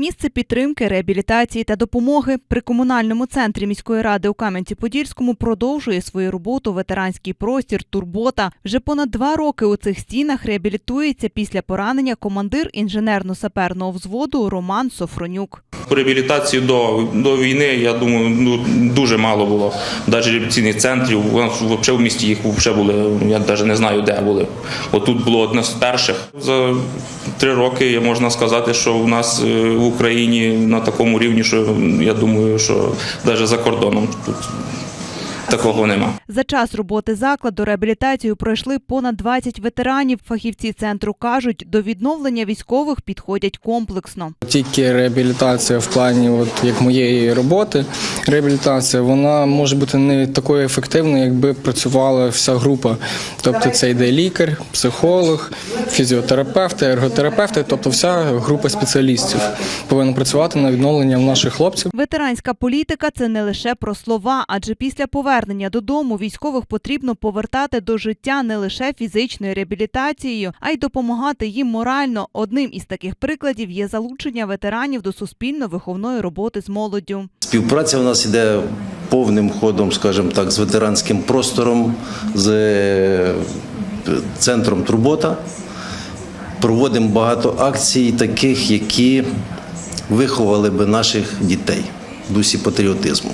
Місце підтримки, реабілітації та допомоги при комунальному центрі міської ради у Кам'янці-Подільському продовжує свою роботу ветеранський простір Турбота. Вже понад два роки у цих стінах реабілітується після поранення командир інженерно-саперного взводу Роман Софронюк. По реабілітації до, до війни, я думаю, ну, дуже мало було. Навіть реабілітаційних центрів, у нас взагалі в місті їх взагалі були, я навіть не знаю, де були. Отут було одне з перших. За три роки можна сказати, що у нас е, в Україні на такому рівні, що я думаю, що навіть за кордоном тут такого нема. За час роботи закладу реабілітацію пройшли понад 20 ветеранів. Фахівці центру кажуть, до відновлення військових підходять комплексно. Тільки реабілітація в плані, от як моєї роботи, реабілітація, вона може бути не такою ефективною, якби працювала вся група. Тобто це йде лікар, психолог, фізіотерапевти, ерготерапевти, тобто вся група спеціалістів повинна працювати на відновлення наших хлопців. Ветеранська політика це не лише про слова, адже після повернення додому військових потрібно повертати до життя не лише фізичною реабілітацією, а й допомагати їм морально. Одним із таких прикладів є залучення ветеранів до суспільно-виховної роботи з молоддю. Співпраця у нас іде повним ходом, скажімо так, з ветеранським простором, з е, центром Турбота. Проводимо багато акцій, таких, які виховали би наших дітей в дусі патріотизму.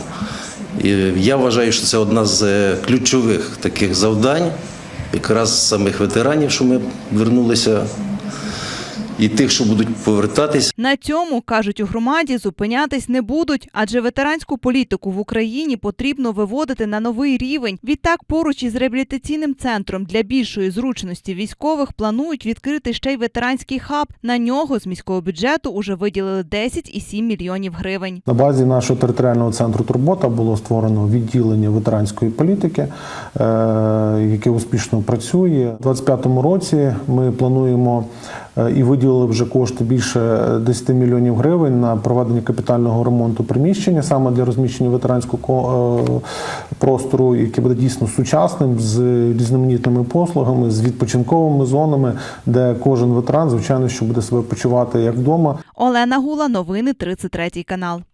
І я вважаю, що це одна з е, ключових таких завдань, якраз самих ветеранів, що ми вернулися, і тих, що будуть повертатись. На цьому кажуть у громаді зупинятись не будуть, адже ветеранську політику в Україні потрібно виводити на новий рівень. Відтак, поруч із реабілітаційним центром для більшої зручності військових планують відкрити ще й ветеранський хаб. На нього з міського бюджету уже виділили 10,7 мільйонів гривень. На базі нашого територіального центру Турбота було створено відділення ветеранської політики, е, яке успішно працює. У 2025 році ми плануємо е, і виділили вже кошти більше 10 мільйонів гривень на проведення капітального ремонту приміщення саме для розміщення ветеранського е, простору, який буде дійсно сучасним з різноманітними послугами, з відпочинковими зонами, де кожен ветеран, звичайно, що буде себе почувати як вдома. Олена Гула, новини 33 канал.